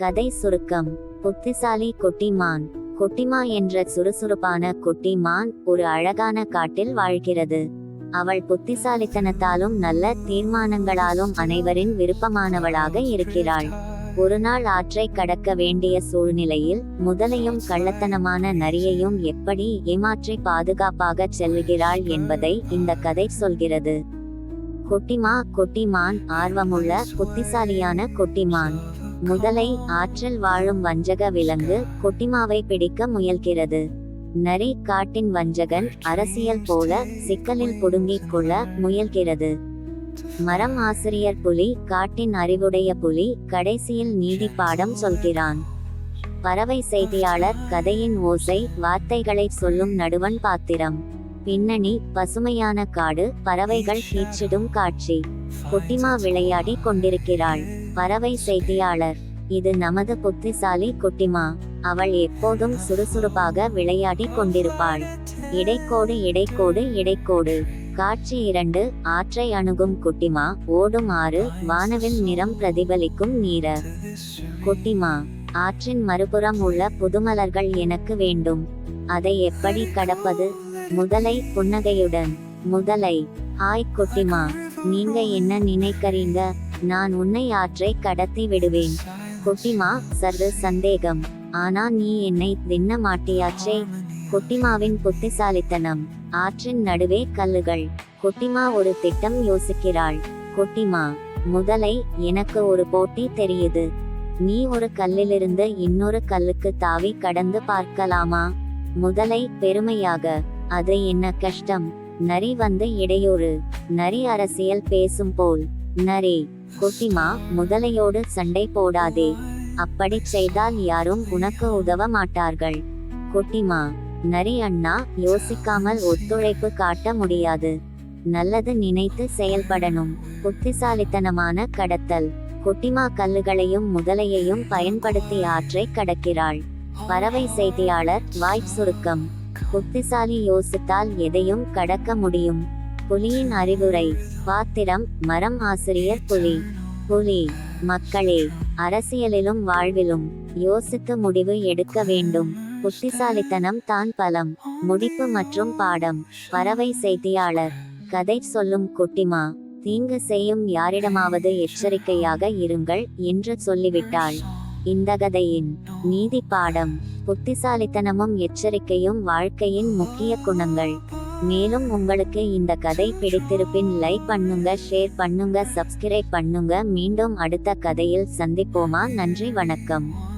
கதை சுருக்கம். புத்திசாலி கொட்டிமான். கொட்டிமா என்ற சுறுசுறுப்பான கொட்டிமான் ஒரு அழகான காட்டில் வாழ்கிறது. அவள் புத்திசாலித்தனத்தாலும் நல்ல தீர்மானங்களாலும் அனைவரின் விருப்பமானவளாக இருக்கிறாள். ஒரு நாள் ஆற்றை கடக்க வேண்டிய சூழ்நிலையில் முதலையும் கள்ளத்தனமான நரியையும் எப்படி ஏமாற்றி பாதுகாப்பாக செல்லுகிறாள் என்பதை இந்த கதை சொல்கிறது. கொட்டிமா கொட்டிமான் ஆர்வமுள்ள புத்திசாலியான கொட்டிமான். முதலை ஆற்றில் வாழும் வஞ்சக விலங்கு கொட்டிமாவை பிடிக்க முயல்கிறது. நரி காட்டின் வஞ்சகன் அரசியல் போல சிக்கலில் புடுங்கிக் கொள்ள முயல்கிறது. மரம் ஆசிரியர் புலி காட்டின் அறிவுடைய புலி கடைசியில் நீதி பாடம் சொல்கிறான். பறவை செய்தியாளர் கதையின் ஓசை வார்த்தைகளை சொல்லும் நடுவன் பாத்திரம். பின்னணி பசுமையான காடு பறவைகள் கீச்சிடும் காட்சி. குட்டிமா விளையாடி கொண்டிருக்கிறாள். பறவை செய்தியாளர் இது நமது புத்திசாலி குட்டிமா. அவள் எப்போதும் சுறுசுறுப்பாக விளையாடி கொண்டிருப்பாள். இடைக்கோடு இடைக்கோடு இடைக்கோடு. காட்சி இரண்டு ஆற்றை அணுகும் குட்டிமா. ஓடும் ஆறு வானவில் நிறம் பிரதிபலிக்கும் நீர. குட்டிமா ஆற்றின் மறுபுறம் உள்ள புதுமலர்கள் எனக்கு வேண்டும். அதை எப்படி கடப்பது? முதலை புன்னகையுடன் முதலை ஹாய் குட்டிமா நீங்க என்ன நினைக்கிறீங்க? நான் உன்னை ஆற்றை கடத்தி விடுவேன். குட்டிமா சற்று சந்தேகம். ஆனா நீ என்னை தின்ன மாட்டியாச்சே? குட்டிமாவின் புத்திசாலித்தனம் ஆற்றின் நடுவே கல்லுகள். குட்டிமா ஒரு திட்டம் யோசிக்கிறாள். குட்டிமா முதலை எனக்கு ஒரு போட்டி தெரியுது. நீ ஒரு கல்லிலிருந்து இன்னொரு கல்லுக்கு தாவி கடந்து பார்க்கலாமா? முதலை பெருமையாக அது என்ன கஷ்டம்? நரி வந்து இடையூறு. நரி அரசியல் பேசும் போல். நரி குட்டிமா முதலையோடு சண்டை போடாதே. அப்படி செய்தால் யாரும் உனக்கு உதவ மாட்டார்கள். குட்டிமா நரி அண்ணா யோசிக்காமல் ஒத்துழைப்பு காட்ட முடியாது. நல்லது நினைத்து செயல்படணும். புத்திசாலித்தனமான கடத்தல். குட்டிமா கல்லுகளையும் முதலையையும் பயன்படுத்தி ஆற்றை கடக்கிறாள். பறவை செய்தியாளர் வாய்ப் சுருக்கம். புத்திசாலி யோசித்தால் எதையும் கடக்க முடியும். புலியின் அறிவுரை பாத்திரம் மரம் ஆசிரியர் புலி. புலி மக்களே அரசியலிலும் வாழ்விலும் யோசித்து முடிவு எடுக்க வேண்டும். புத்திசாலித்தனம் தான் பலம் முடிப்பு மற்றும் பாடம். பறவை செய்தியாளர் கதை சொல்லும் குட்டிமா. தீங்கு செய்யும் யாரிடமாவது எச்சரிக்கையாக இருங்கள் என்று சொல்லிவிட்டாள். இந்த கதையின் நீதி பாடம் புத்திசாலித்தனமும் எச்சரிக்கையும் வாழ்க்கையின் முக்கிய குணங்கள். மேலும் உங்களுக்கு இந்த கதை பிடித்திருப்பின் லைக் பண்ணுங்க ஷேர் பண்ணுங்க சப்ஸ்கிரைப் பண்ணுங்க. மீண்டும் அடுத்த கதையில் சந்திப்போமா? நன்றி வணக்கம்.